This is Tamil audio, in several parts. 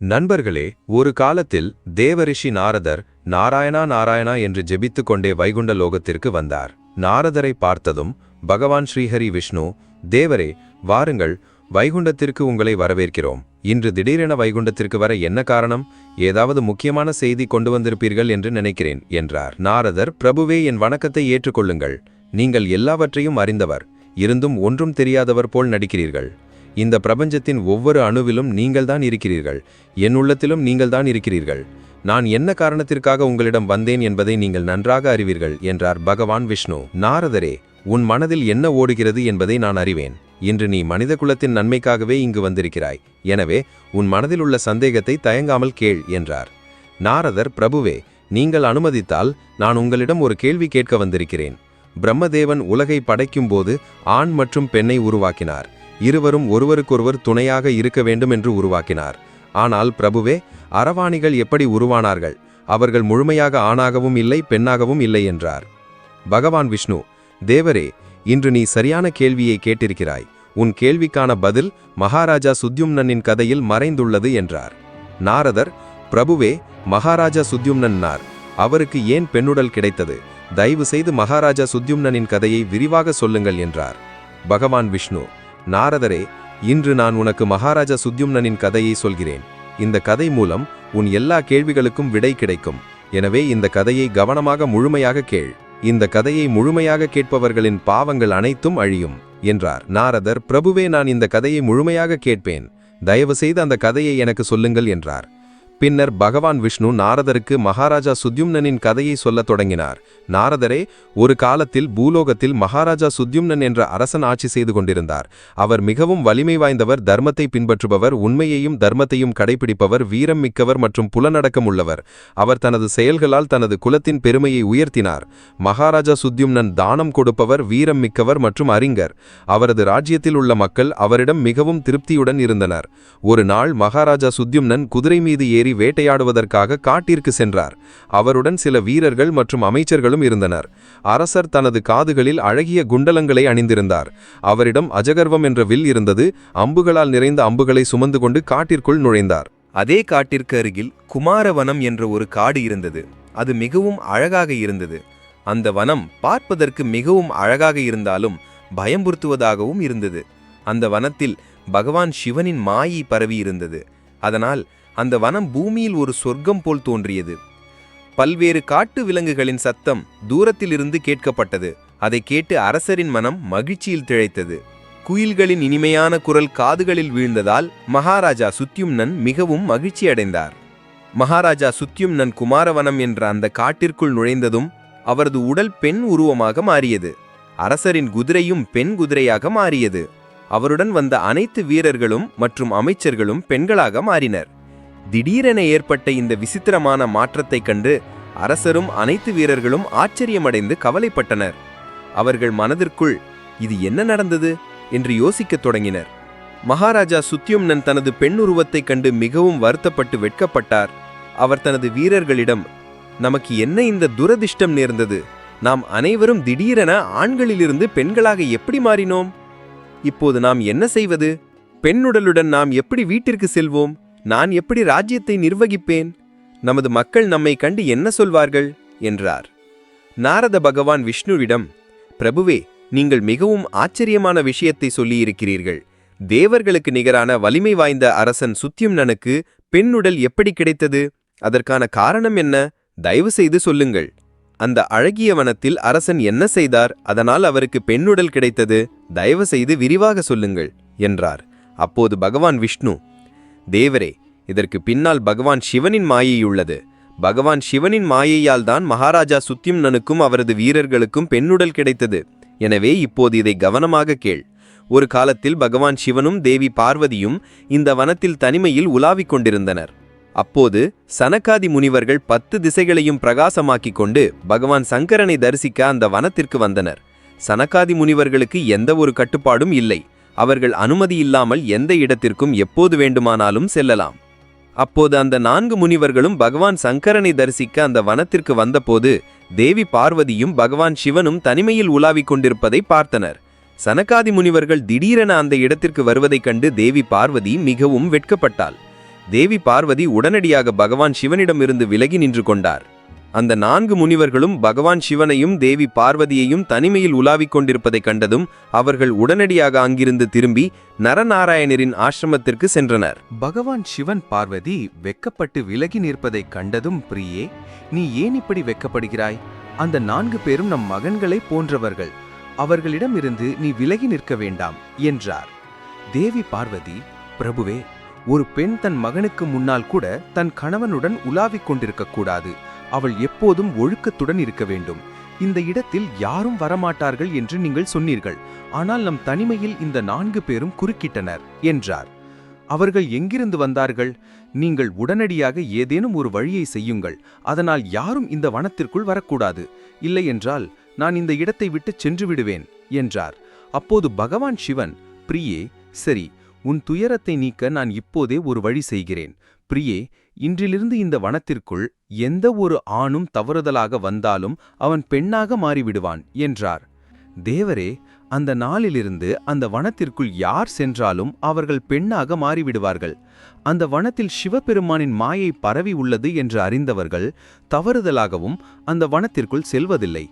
நண்பர்களே ஒரு காலத்தில் தேவரிஷி நாரதர் நாராயணா நாராயணா என்று ஜெபித்துக் கொண்டே வைகுண்ட லோகத்திற்கு வந்தார். நாரதரை பார்த்ததும் பகவான் ஸ்ரீஹரி விஷ்ணு தேவரே வாருங்கள் வைகுண்டத்திற்கு உங்களை வரவேற்கிறோம். இன்று திடீரென வைகுண்டத்திற்கு வர என்ன காரணம்? ஏதாவது முக்கியமான செய்தி கொண்டு வந்திருப்பீர்கள் என்று நினைக்கிறேன் என்றார். நாரதர் பிரபுவே என் வணக்கத்தை ஏற்றுக்கொள்ளுங்கள். நீங்கள் எல்லாவற்றையும் அறிந்தவர். இருந்தும் ஒன்றும் தெரியாதவர் போல் நடிக்கிறீர்கள். இந்த பிரபஞ்சத்தின் ஒவ்வொரு அணுவிலும் நீங்கள்தான் இருக்கிறீர்கள். என் உள்ளத்திலும் நீங்கள்தான் இருக்கிறீர்கள். நான் என்ன காரணத்திற்காக உங்களிடம் வந்தேன் என்பதை நீங்கள் நன்றாக அறிவீர்கள் என்றார் பகவான் விஷ்ணு. நாரதரே உன் மனதில் என்ன ஓடுகிறது என்பதை நான் அறிவேன். இன்று நீ மனித குலத்தின் நன்மைக்காகவே இங்கு வந்திருக்கிறாய். எனவே உன் மனதில் உள்ள சந்தேகத்தை தயங்காமல் கேள் என்றார். நாரதர் பிரபுவே நீங்கள் அனுமதித்தால் நான் உங்களிடம் ஒரு கேள்வி கேட்க வந்திருக்கிறேன். பிரம்மதேவன் உலகை படைக்கும்போது ஆண் மற்றும் பெண்ணை உருவாக்கினார். இருவரும் ஒருவருக்கொருவர் துணையாக இருக்க வேண்டும் என்று உருவாக்கினார். ஆனால் பிரபுவே அரவாணிகள் எப்படி உருவானார்கள்? அவர்கள் முழுமையாக ஆணாகவும் இல்லை பெண்ணாகவும் இல்லை என்றார். பகவான் விஷ்ணு தேவரே இன்று நீ சரியான கேள்வியை கேட்டிருக்கிறாய். உன் கேள்விக்கான பதில் மகாராஜா சுத்யும்னனின் கதையில் மறைந்துள்ளது என்றார். நாரதர் பிரபுவே மகாராஜா சுத்யும்னன்னார். அவருக்கு ஏன் பெண்ணுடல் கிடைத்தது? தயவு செய்து மகாராஜா சுத்யும்னனின் கதையை விரிவாக சொல்லுங்கள் என்றார். பகவான் விஷ்ணு நாரதரே இன்று நான் உனக்கு மகாராஜா சுத்யும்னனின் கதையை சொல்கிறேன். இந்த கதை மூலம் உன் எல்லா கேள்விகளுக்கும் விடை கிடைக்கும். எனவே இந்த கதையை கவனமாக முழுமையாக கேள். இந்த கதையை முழுமையாக கேட்பவர்களின் பாவங்கள் அனைத்தும் அழியும் என்றார். நாரதர் பிரபுவே நான் இந்த கதையை முழுமையாக கேட்பேன். தயவு செய்து அந்த கதையை எனக்கு சொல்லுங்கள் என்றார். பின்னர் பகவான் விஷ்ணு நாரதருக்கு மகாராஜா சுத்யும்னனின் கதையை சொல்லத் தொடங்கினார். நாரதரே ஒரு காலத்தில் பூலோகத்தில் மகாராஜா சுத்யும்னன் என்ற அரசன் ஆட்சி செய்து கொண்டிருந்தார். அவர் மிகவும் வலிமை வாய்ந்தவர் தர்மத்தை பின்பற்றுபவர் உண்மையையும் தர்மத்தையும் கடைபிடிப்பவர் வீரம் மிக்கவர் மற்றும் புலனடக்கம் உள்ளவர். அவர் தனது செயல்களால் தனது குலத்தின் பெருமையை உயர்த்தினார். மகாராஜா சுத்யும்னன் தானம் கொடுப்பவர் வீரம் மிக்கவர் மற்றும் அறிஞர். அவரது ராஜ்யத்தில் உள்ள மக்கள் அவரிடம் மிகவும் திருப்தியுடன் இருந்தனர். ஒரு நாள் மகாராஜா சுத்யும்னன் குதிரை மீது ஏறி ஏறி வேட்டையாடுவதற்காக காட்டிற்கு சென்றார். அவருடன் சில வீரர்கள் மற்றும் அமைச்சர்களும் இருந்தனர். அரசர் தனது காதுகளில் அழகிய குண்டலங்களை அணிந்திருந்தார். அவரிடம் அஜகர்வம் என்ற வில் இருந்தது. அம்புகளால் நிறைந்த அம்புகளை சுமந்து கொண்டு காட்டிற்குள் நுழைந்தார். அதே காட்டிற்கு அருகில் குமாரவனம் என்ற ஒரு காடு இருந்தது. அது மிகவும் அழகாக இருந்தது. அந்த வனம் பார்ப்பதற்கு மிகவும் அழகாக இருந்தாலும் பயம்புறுத்துவதாகவும் இருந்தது. அந்த வனத்தில் பகவான் சிவனின் மாயி பரவி இருந்தது. அதனால் அந்த வனம் பூமியில் ஒரு சொர்க்கம் போல் தோன்றியது. பல்வேறு காட்டு விலங்குகளின் சத்தம் தூரத்திலிருந்து கேட்கப்பட்டது. அதை கேட்டு அரசரின் மனம் மகிழ்ச்சியில் திழைத்தது குயில்களின் இனிமையான குரல் காதுகளில் வீழ்ந்ததால் மகாராஜா சுத்யும்னன் மிகவும் மகிழ்ச்சி அடைந்தார். மகாராஜா சுத்யும்னன் குமாரவனம் என்ற அந்த காட்டிற்குள் நுழைந்ததும் அவரது உடல் பெண் உருவமாக மாறியது. அரசரின் குதிரையும் பெண் குதிரையாக மாறியது. அவருடன் வந்த அனைத்து வீரர்களும் மற்றும் அமைச்சர்களும் பெண்களாக மாறினர். திடீரென ஏற்பட்ட இந்த விசித்திரமான மாற்றத்தைக் கண்டு அரசரும் அனைத்து வீரர்களும் ஆச்சரியமடைந்து கவலைப்பட்டனர். அவர்கள் மனதிற்குள் இது என்ன நடந்தது? என்று யோசிக்கத் தொடங்கினர். மகாராஜா சுத்தியும்னன் தனது பெண்ணுருவத்தைக் கண்டு மிகவும் வருத்தப்பட்டு வெட்கப்பட்டார். அவர் தனது வீரர்களிடம் நமக்கு என்ன இந்த துரதிர்ஷ்டம் நேர்ந்தது? நாம் அனைவரும் திடீரென ஆண்களிலிருந்து பெண்களாக எப்படி மாறினோம்? இப்போது நாம் என்ன செய்வது? பெண்ணுடலுடன் நாம் எப்படி வீட்டிற்கு செல்வோம்? நான் எப்படி ராஜ்யத்தை நிர்வகிப்பேன்? நமது மக்கள் நம்மை கண்டு என்ன சொல்வார்கள்? என்றார். நாரத பகவான் விஷ்ணுவிடம் பிரபுவே நீங்கள் மிகவும் ஆச்சரியமான விஷயத்தை சொல்லியிருக்கிறீர்கள். தேவர்களுக்கு நிகரான வலிமை வாய்ந்த அரசன் சுத்யும்னனுக்கு பெண்ணுடல் எப்படி கிடைத்தது? அதற்கான காரணம் என்ன? தயவு செய்து சொல்லுங்கள். அந்த அழகிய வனத்தில் அரசன் என்ன செய்தார்? அதனால் அவருக்கு பெண்ணுடல் கிடைத்தது. தயவு செய்து விரிவாக சொல்லுங்கள் என்றார். அப்போது பகவான் விஷ்ணு தேவரே இதற்கு பின்னால் பகவான் சிவனின் மாயையுள்ளது. பகவான் சிவனின் மாயையால் தான் மகாராஜா சுத்தியம்னனுக்கும் அவரது வீரர்களுக்கும் பெண்ணுடல் கிடைத்தது. எனவே இப்போது இதை கவனமாக கேள். ஒரு காலத்தில் பகவான் சிவனும் தேவி பார்வதியும் இந்த வனத்தில் தனிமையில் உலாவிக் கொண்டிருந்தனர். அப்போது சனகாதி முனிவர்கள் பத்து திசைகளையும் பிரகாசமாக்கிக் கொண்டு பகவான் சங்கரனை தரிசிக்க அந்த வனத்திற்கு வந்தனர். சனகாதி முனிவர்களுக்கு எந்த ஒரு கட்டுப்பாடும் இல்லை. அவர்கள் அனுமதி இல்லாமல் எந்த இடத்திற்கும் எப்போது வேண்டுமானாலும் செல்லலாம். அப்போது அந்த நான்கு முனிவர்களும் பகவான் சங்கரனை தரிசிக்க அந்த வனத்திற்கு வந்தபோது தேவி பார்வதியும் பகவான் சிவனும் தனிமையில் உலாவிக் கொண்டிருப்பதை பார்த்தனர். சனகாதி முனிவர்கள் திடீரென அந்த இடத்திற்கு வருவதைக் கண்டு தேவி பார்வதி மிகவும் வெட்கப்பட்டாள். தேவி பார்வதி உடனடியாக பகவான் சிவனிடமிருந்து விலகி நின்று கொண்டார். அந்த நான்கு முனிவர்களும் பகவான் சிவனையும் தேவி பார்வதியையும் தனிமையில் உலாவிக் கொண்டிருப்பதைக் கண்டதும் அவர்கள் உடனடியாக அங்கிருந்து திரும்பி நரநாராயணரின் ஆசிரமத்திற்கு சென்றனர். பகவான் சிவன் பார்வதி வெக்கப்பட்டு விலகி நிற்பதைக் கண்டதும் பிரியே நீ ஏன் இப்படி வெக்கப்படுகிறாய்? அந்த நான்கு பேரும் நம் மகன்களைப் போன்றவர்கள். அவர்களிடமிருந்து நீ விலகி நிற்க வேண்டாம் என்றார். தேவி பார்வதி பிரபுவே ஒரு பெண் தன் மகனுக்கு முன்னால் கூட தன் கணவனுடன் உலாவிக் கொண்டிருக்க கூடாது. அவள் எப்போதும் ஒழுக்கத்துடன் இருக்க வேண்டும். இந்த இடத்தில் யாரும் வரமாட்டார்கள் என்று நீங்கள் சொன்னீர்கள். ஆனால் நம் தனிமையில் இந்த நான்கு பேரும் குறுக்கிட்டனர் என்றார். அவர்கள் எங்கிருந்து வந்தார்கள்? நீங்கள் உடனடியாக ஏதேனும் ஒரு வழியை செய்யுங்கள். அதனால் யாரும் இந்த வனத்திற்குள் வரக்கூடாது. இல்லை என்றால் நான் இந்த இடத்தை விட்டு சென்று விடுவேன் என்றார். அப்போது பகவான் சிவன் பிரியே சரி உன் துயரத்தை நீக்க நான் இப்போதே ஒரு வழி செய்கிறேன். பிரியே இன்றிலிருந்து இந்த வனத்திற்குள் எந்த ஒரு ஆணும் தவறுதலாக வந்தாலும் அவன் பெண்ணாக மாறிவிடுவான் என்றார். தேவரே அந்த நாளிலிருந்து அந்த வனத்திற்குள் யார் சென்றாலும் அவர்கள் பெண்ணாக மாறிவிடுவார்கள். அந்த வனத்தில் சிவபெருமானின் மாயை பரவி உள்ளது என்று அறிந்தவர்கள் தவறுதலாகவும் அந்த வனத்திற்குள் செல்வதில்லை.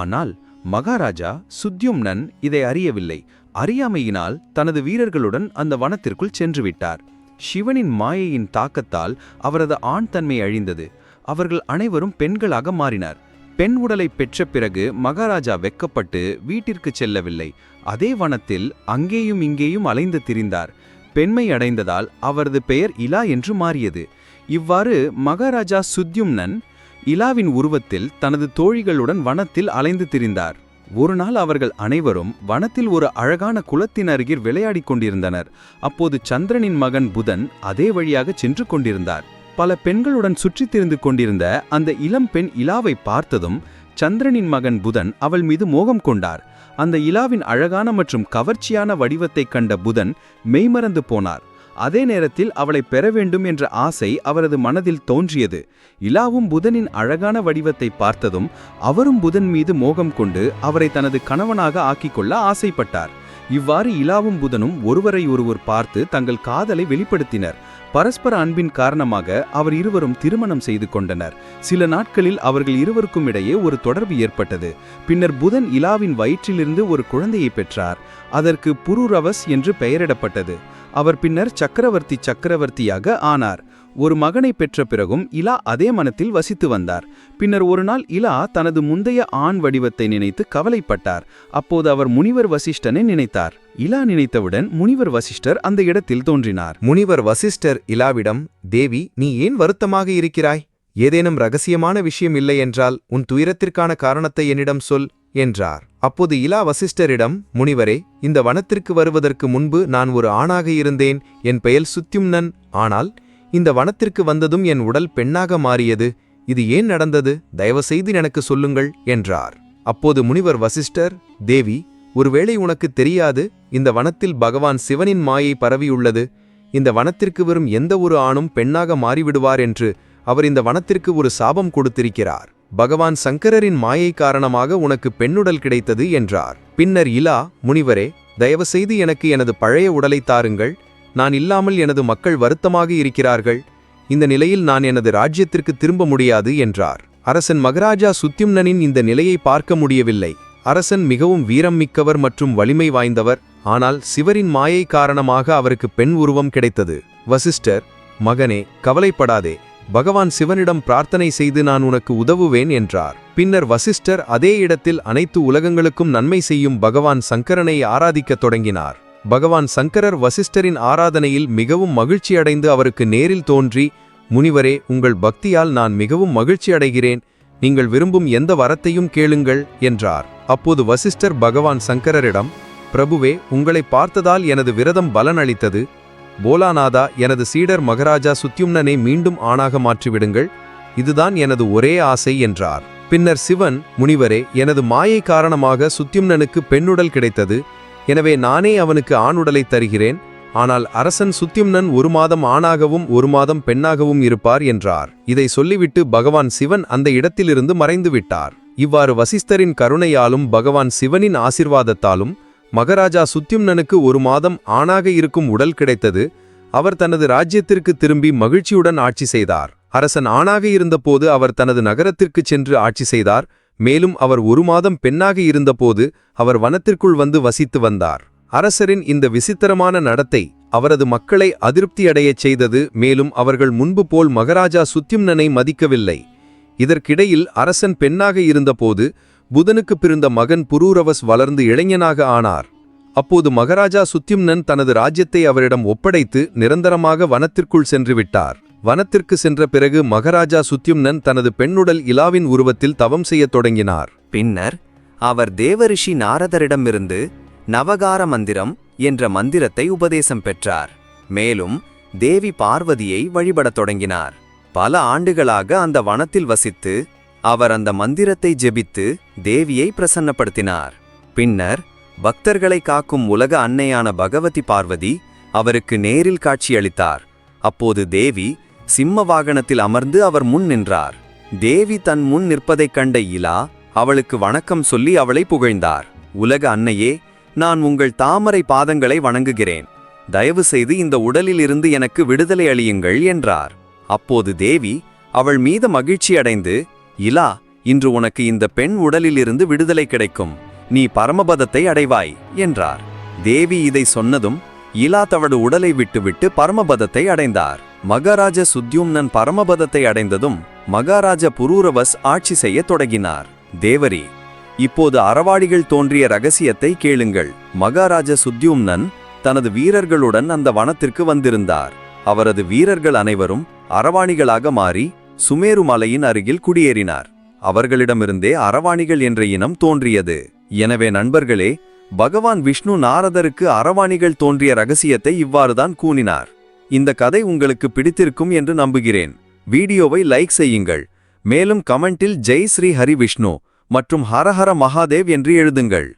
ஆனால் மகாராஜா சுத்யும்னன் இதை அறியவில்லை. அறியாமையினால் தனது வீரர்களுடன் அந்த வனத்திற்குள் சென்றுவிட்டார். சிவனின் மாயையின் தாக்கத்தால் அவரது ஆண் தன்மை அழிந்தது. அவர்கள் அனைவரும் பெண்களாக மாறினார். பெண் உடலை பெற்ற பிறகு மகாராஜா வெக்கப்பட்டு வீட்டிற்கு செல்லவில்லை. அதே வனத்தில் அங்கேயும் இங்கேயும் அலைந்து திரிந்தார். பெண்மை அடைந்ததால் அவரது பெயர் இலா என்று மாறியது. இவ்வாறு மகாராஜா சுத்யும்னன் இலாவின் உருவத்தில் தனது தோழிகளுடன் வனத்தில் அலைந்து திரிந்தார். ஒரு நாள் அவர்கள் அனைவரும் வனத்தில் ஒரு அழகான குளத்தின் அருகில் விளையாடிக் கொண்டிருந்தனர். அப்போது சந்திரனின் மகன் புதன் அதே வழியாக சென்று கொண்டிருந்தார். பல பெண்களுடன் சுற்றித் திரிந்து கொண்டிருந்த அந்த இளம் பெண் இலாவை பார்த்ததும் சந்திரனின் மகன் புதன் அவள் மீது மோகம் கொண்டார். அந்த இலாவின் அழகான மற்றும் கவர்ச்சியான வடிவத்தைக் கண்ட புதன் மெய்மறந்து போனார். அதே நேரத்தில் அவளை பெற வேண்டும் என்ற ஆசை அவரது மனதில் தோன்றியது. இலாவும் புதனின் அழகான வடிவத்தை பார்த்ததும் அவரும் புதன் மீது மோகம் கொண்டு அவரை தனது கணவனாக ஆக்கிக்கொள்ள ஆசைப்பட்டார். இவ்வாறு இலாவும் புதனும் ஒருவரை ஒருவர் பார்த்து தங்கள் காதலை வெளிப்படுத்தினர். பரஸ்பர அன்பின் காரணமாக அவர் இருவரும் திருமணம் செய்து கொண்டனர். சில நாட்களில் அவர்கள் இருவருக்கும் இடையே ஒரு தொடர்பு ஏற்பட்டது. பின்னர் புதன் இலாவின் வயிற்றிலிருந்து ஒரு குழந்தையை பெற்றார். அதற்கு புருரவஸ் என்று பெயரிடப்பட்டது. அவர் பின்னர் சக்கரவர்த்தி சக்கரவர்த்தியாக ஆனார். ஒரு மகனை பெற்ற பிறகும் இலா அதே மனத்தில் வசித்து வந்தார். பின்னர் ஒரு நாள் இலா தனது முந்தைய ஆண் வடிவத்தை நினைத்து கவலைப்பட்டார். அப்போது அவர் முனிவர் வசிஷ்டனை நினைத்தார். இலா நினைத்தவுடன் முனிவர் வசிஷ்டர் அந்த இடத்தில் தோன்றினார். முனிவர் வசிஷ்டர் இலாவிடம் தேவி நீ ஏன் வருத்தமாக இருக்கிறாய்? ஏதேனும் ரகசியமான விஷயம் இல்லை என்றால் உன் துயரத்திற்கான காரணத்தை என்னிடம் சொல் என்றார். அப்போது இலா வசிஷ்டரிடம் முனிவரே இந்த வனத்திற்கு வருவதற்கு முன்பு நான் ஒரு ஆணாக இருந்தேன். என் பெயர் சுத்யும்னன். ஆனால் இந்த வனத்திற்கு வந்ததும் என் உடல் பெண்ணாக மாறியது. இது ஏன் நடந்தது? தயவுசெய்து எனக்கு சொல்லுங்கள் என்றார். அப்போது முனிவர் வசிஷ்டர் தேவி ஒருவேளை உனக்கு தெரியாது இந்த வனத்தில் பகவான் சிவனின் மாயை பரவியுள்ளது. இந்த வனத்திற்கு வரும் எந்த ஒரு ஆணும் பெண்ணாக மாறிவிடுவார் என்று அவர் இந்த வனத்திற்கு ஒரு சாபம் கொடுத்திருக்கிறார். பகவான் சங்கரரின் மாயை காரணமாக உனக்கு பெண்ணுடல் கிடைத்தது என்றார். பின்னர் இலா முனிவரே தயவுசெய்து எனக்கு எனது பழைய உடலை தாருங்கள். நான் இல்லாமல் எனது மக்கள் வருத்தமாக இருக்கிறார்கள். இந்த நிலையில் நான் எனது ராஜ்யத்திற்கு திரும்ப முடியாது என்றார். அரசன் மகராஜா சுத்யும்னனின் இந்த நிலையை பார்க்க முடியவில்லை. அரசன் மிகவும் வீரம் மிக்கவர் மற்றும் வலிமை வாய்ந்தவர். ஆனால் சிவரின் மாயை காரணமாக அவருக்கு பெண் உருவம் கிடைத்தது. வசிஷ்டர் மகனே கவலைப்படாதே. பகவான் சிவனிடம் பிரார்த்தனை செய்து நான் உனக்கு உதவுவேன் என்றார். பின்னர் வசிஷ்டர் அதே இடத்தில் அனைத்து உலகங்களுக்கும் நன்மை செய்யும் பகவான் சங்கரனை ஆராதிக்கத் தொடங்கினார். பகவான் சங்கரர் வசிஷ்டரின் ஆராதனையில் மிகவும் மகிழ்ச்சி அடைந்து அவருக்கு நேரில் தோன்றி முனிவரே உங்கள் பக்தியால் நான் மிகவும் மகிழ்ச்சி அடைகிறேன் நீங்கள் விரும்பும் எந்த வரத்தையும் கேளுங்கள் என்றார். அப்போது வசிஷ்டர் பகவான் சங்கரரிடம் பிரபுவே உங்களை பார்த்ததால் எனது விரதம் பலனளித்தது. போலாநாதா எனது சீடர் மகராஜா சுத்யும்னனை மீண்டும் ஆணாக மாற்றிவிடுங்கள். இதுதான் எனது ஒரே ஆசை என்றார். பின்னர் சிவன் முனிவரே எனது மாயை காரணமாக சுத்யும்னனுக்கு பெண்ணுடல் கிடைத்தது. எனவே நானே அவனுக்கு ஆணுடலை தருகிறேன். ஆனால் அரசன் சுத்யும்னன் ஒரு மாதம் ஆணாகவும் ஒரு மாதம் பெண்ணாகவும் இருப்பார் என்றார். இதை சொல்லிவிட்டு பகவான் சிவன் அந்த இடத்திலிருந்து மறைந்து விட்டார் இவ்வாறு வசிஸ்தரின் கருணையாலும் பகவான் சிவனின் ஆசிர்வாதத்தாலும் மகராஜா சுத்யும்னனுக்கு ஒரு மாதம் ஆணாக இருக்கும் உடல் கிடைத்தது. அவர் தனது ராஜ்யத்திற்கு திரும்பி மகிழ்ச்சியுடன் ஆட்சி செய்தார். அரசன் ஆணாக இருந்தபோது அவர் தனது நகரத்திற்கு சென்று ஆட்சி செய்தார். மேலும் அவர் ஒரு மாதம் பெண்ணாக இருந்தபோது அவர் வனத்திற்குள் வந்து வசித்து வந்தார். அரசரின் இந்த விசித்திரமான நடத்தை அவரது மக்களை அதிருப்தியடையச் செய்தது மேலும் அவர்கள் முன்பு போல் மகாராஜா சுத்யும்னனை மதிக்கவில்லை. இதற்கிடையில் அரசன் பெண்ணாக இருந்தபோது புதனுக்கு பிறந்த மகன் புரூரவஸ் வளர்ந்து இளைஞனாக ஆனார். அப்போது மகாராஜா சுத்யும்னன் தனது ராஜ்யத்தை அவரிடம் ஒப்படைத்து நிரந்தரமாக வனத்திற்குள் சென்றுவிட்டார். வனத்திற்கு சென்ற பிறகு மகாராஜா சுத்யும்னன் தனது பெண்ணுடல் இலாவின் உருவத்தில் தவம் செய்யத் தொடங்கினார். பின்னர் அவர் தேவரிஷி நாரதரிடமிருந்து நவகார மந்திரம் என்ற மந்திரத்தை உபதேசம் பெற்றார். மேலும் தேவி பார்வதியை வழிபடத் தொடங்கினார். பல ஆண்டுகளாக அந்த வனத்தில் வசித்து அவர் அந்த மந்திரத்தை ஜெபித்து தேவியை பிரசன்னப்படுத்தினார். பின்னர் பக்தர்களை காக்கும் உலக அன்னையான பகவதி பார்வதி அவருக்கு நேரில் காட்சியளித்தார். அப்போது தேவி சிம்ம வாகனத்தில் அமர்ந்து அவர் முன் நின்றார். தேவி தன் முன் நிற்பதைக் கண்ட இலா அவளுக்கு வணக்கம் சொல்லி அவளை புகழ்ந்தார். உலக அன்னையே நான் உங்கள் தாமரை பாதங்களை வணங்குகிறேன். தயவு செய்து இந்த உடலிலிருந்து எனக்கு விடுதலை அளியுங்கள் என்றார். அப்போது தேவி அவள் மீது மகிழ்ச்சி அடைந்து இலா இன்று உனக்கு இந்த பெண் உடலிலிருந்து விடுதலை கிடைக்கும். நீ பரமபதத்தை அடைவாய் என்றார். தேவி இதை சொன்னதும் இலா தவடு உடலை விட்டுவிட்டு பரமபதத்தை அடைந்தார். மகாராஜ சுத்யும்னன் பரமபதத்தை அடைந்ததும் மகாராஜ புரூரவஸ் ஆட்சி செய்யத் தொடங்கினார். தேவரி இப்போது அறவாடிகள் தோன்றிய ரகசியத்தை கேளுங்கள். மகாராஜ சுத்யும்னன் தனது வீரர்களுடன் அந்த வனத்திற்கு வந்திருந்தார். அவரது வீரர்கள் அனைவரும் அரவாணிகளாக மாறி சுமேரு மலையின் அருகில் குடியேறினார். அவர்களிடமிருந்தே அரவாணிகள் என்ற இனம் தோன்றியது. எனவே நண்பர்களே பகவான் விஷ்ணு நாரதருக்கு அரவாணிகள் தோன்றிய ரகசியத்தை இவ்வாறுதான் கூனினார் இந்த கதை உங்களுக்கு பிடித்திருக்கும் என்று நம்புகிறேன். வீடியோவை லைக் செய்யுங்கள். மேலும் கமெண்டில் ஜெய் ஸ்ரீ ஹரி விஷ்ணு மற்றும் ஹரஹர மகாதேவ் என்று எழுதுங்கள்.